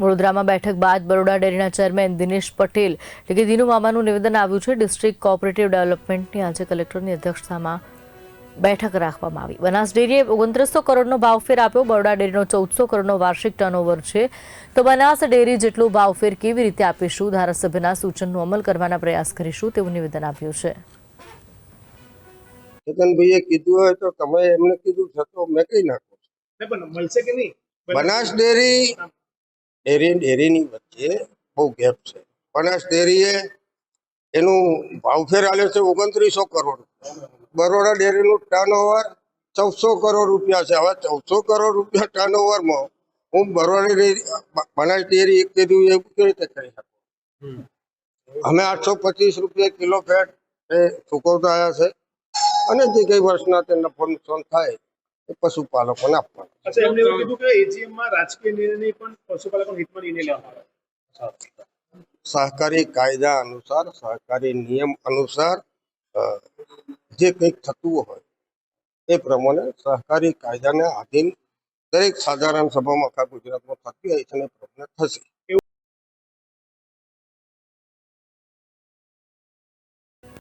વડોદરામાં બેઠક બાદ બરોડા ડેરીના ચેરમેન દિનેશ પટેલ એટલે કે દિનુ મામાનું નિવેદન આવ્યું છે ડિસ્ટ્રિક્ટ કોઓપરેટિવ ડેવલપમેન્ટની આજે કલેક્ટરની અધ્યક્ષતામાં બેઠક રાખવામાં આવી. બનાસ ડેરીએ ઓગણત્રીસો કરોડનો ભાવફેર આપ્યો. બરોડા ડેરીનો ચૌદસો કરોડનો વાર્ષિક ટર્નઓવર છે. તો બનાસ ડેરી જેટલું ભાવફેર કેવી રીતે આપીશું? ધારાસભ્યના સૂચનનો અમલ કરવાના પ્રયાસ કરીશું તેવું નિવેદન આપ્યું છે. ચેતનભાઈએ કીધું હોય તો તમે એમને કીધું છે મેં કઈ નાખું? નહીં પણ મળશે કે નહીં? બનાસ ડેરી ડેરી ડેરીની વચ્ચે બહુ ગેપ છે. બનાસ ડેરીએ એનું ભાવફેર આવે છે ઓગણત્રીસો કરોડ. બરોડા ડેરીનું ટર્ન ઓવર ચૌદસો કરોડ રૂપિયા છે. હવે ચૌદસો કરોડ રૂપિયા ટર્ન ઓવરમાં હું બરોડા ડેરી, બનાસ ડેરી એક કીધું એવું કેવી રીતે કરી શકું? અમે આઠસો પચીસ રૂપિયા કિલો ફેટ એ ચૂકવતા આવ્યા છે. અને જે કઈ વર્ષના તે નફો નુકસાન થાય એ પશુપાલકોને આપવાનું. અચ્છા એમને એવું કીધું કે એજીએમમાં રાજકીય નિર્ણય પણ પશુપાલકો હિતમાં નિર્ણય લેવામાં આવે. સહકારી કાયદા અનુસાર સહકારી નિયમ અનુસાર જે કંઈક થતું હોય એ પ્રમાણે સહકારી કાયદાને આધીન દરેક સાધારણ સભામાં આખા ગુજરાતમાં થતી હોય છે અને પ્રમાણે થશે.